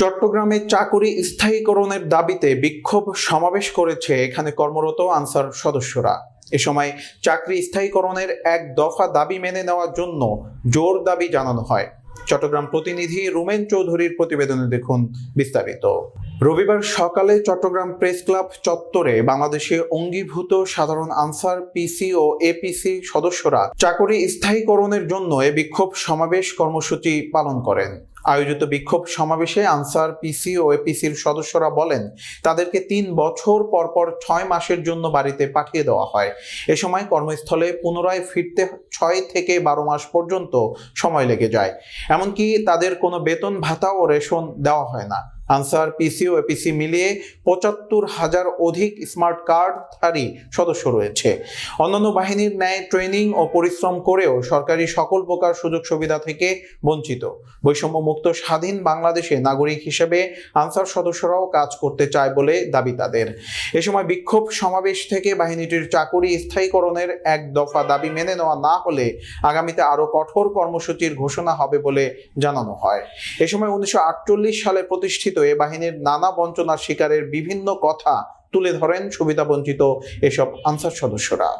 চট্টগ্রামে চাকুরি স্থায়ীকরণের দাবিতে বিক্ষোভ সমাবেশ করেছে এখানে কর্মরত আনসার সদস্যরা। এ সময় চাকরি স্থায়ীকরণের এক দফা দাবি মেনে নেওয়ার জন্য জোর দাবি জানানো হয়। চট্টগ্রাম প্রতিনিধি রুমেন চৌধুরীর প্রতিবেদনে দেখুন বিস্তারিত। রবিবার সকালে চট্টগ্রাম প্রেস ক্লাব চত্বরে বাংলাদেশে অঙ্গীভূত সাধারণ আনসার পিসি ও এপিসি সদস্যরা চাকরি স্থায়ীকরণের জন্য এ বিক্ষোভ সমাবেশ কর্মসূচি পালন করেন। আয়োজিত বিক্ষোভ সমাবেশে আনসার পিসি ও এপিসির সদস্যরা বলেন, তাদেরকে তিন বছর পরপর পর ছয় মাসের জন্য বাড়িতে পাঠিয়ে দেওয়া হয়। এ সময় কর্মস্থলে পুনরায় ফিরতে ছয় থেকে বারো মাস পর্যন্ত সময় লেগে যায়। এমনকি তাদের কোনো বেতন ভাতা ও রেশন দেওয়া হয় না। আনসার পিসি ও এপিসি মিলিয়ে পঁচাত্তর হাজার অধিক স্মার্ট কার্ডধারী সদস্য রয়েছে। অন্যান্য বাহিনীর ন্যায় ট্রেনিং ও পরিশ্রম করেও সরকারি সকল প্রকার সুযোগ সুবিধা থেকে বঞ্চিত। বৈষম্য মুক্ত স্বাধীন বাংলাদেশে নাগরিক হিসেবে আনসার সদস্যরাও কাজ করতে চায় বলে দাবি তাদের। এ সময় বিক্ষোভ সমাবেশ থেকে বাহিনীটির চাকুরি স্থায়ীকরণের এক দফা দাবি মেনে নেওয়া না হলে আগামীতে আরও কঠোর কর্মসূচির ঘোষণা হবে বলে জানানো হয়। এ সময় উনিশশো আটচল্লিশ সালে প্রতিষ্ঠিত এ বাহিনীর নানা বঞ্চনার শিকারের বিভিন্ন কথা তুলে ধরেন সুবিধাবঞ্চিত এসব আনসার সদস্যরা।